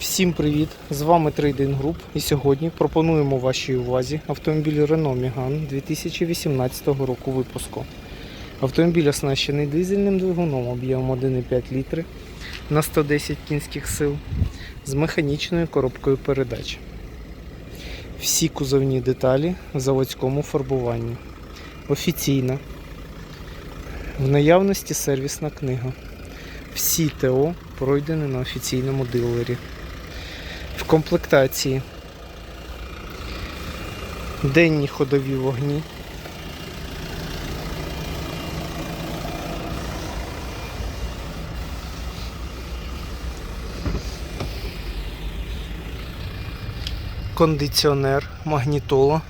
Всім привіт! З вами Trade Group і сьогодні пропонуємо вашій увазі автомобіль Renault Megane 2018 року випуску. Автомобіль оснащений дизельним двигуном об'ємом 1,5 літри на 110 кінських сил з механічною коробкою передач. Всі кузовні деталі в заводському фарбуванні. Офіційна. В наявності сервісна книга. Всі ТО пройдені на офіційному дилері. В комплектації. Денні ходові вогні. Кондиціонер, магнітола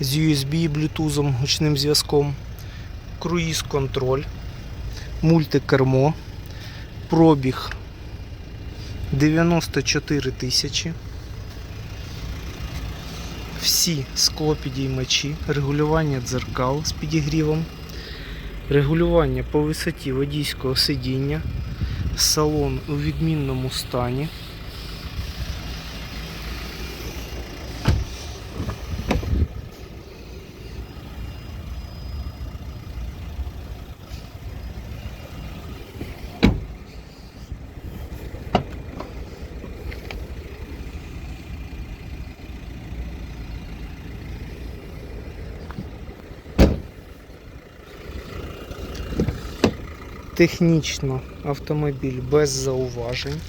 з USB і Bluetooth гучним зв'язком, круїз контроль, мультикермо, пробіг 94 тисячі. Всі склопідіймачі, регулювання дзеркал з підігрівом, регулювання по висоті водійського сидіння, салон у відмінному стані. Технічно автомобіль без зауважень.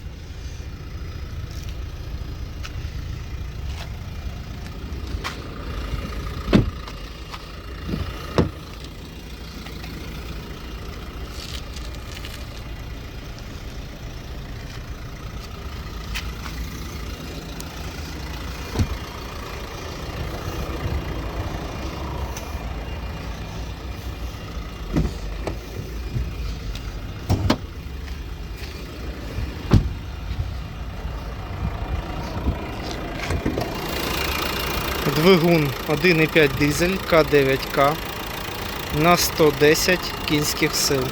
Двигун 1,5 дизель К9К на 110 кінських сил.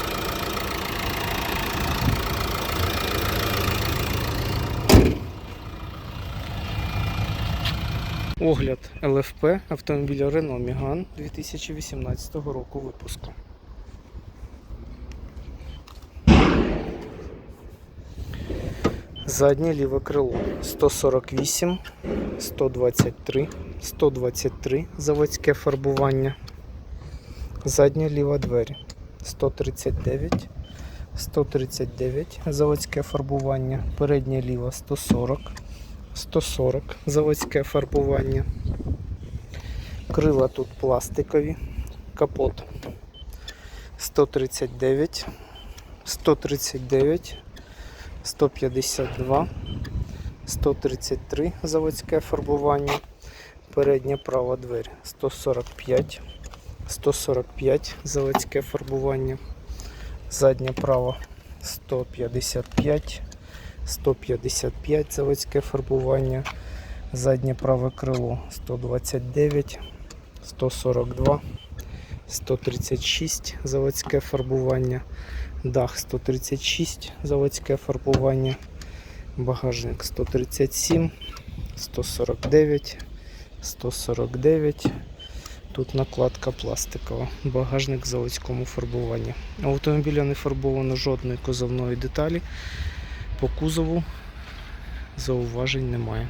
Огляд ЛФП автомобіля Renault Megane 2018 року випуску. Заднє ліве крило 148, 123, 123 заводське фарбування. Задня ліва двері 139, 139 заводське фарбування. Передня ліва 140, 140 заводське фарбування. Крила тут пластикові, капот 139, 139. 152, 133 заводське фарбування, передня права двері 145, 145 заводське фарбування, задня права 155, 155 заводське фарбування, заднє праве крило 129, 142, 136 заводське фарбування. Дах 136, заводське фарбування, багажник 137, 149, 149. Тут накладка пластикова, багажник в заводському фарбуванні. У автомобіля не фарбовано жодної кузовної деталі. По кузову зауважень немає.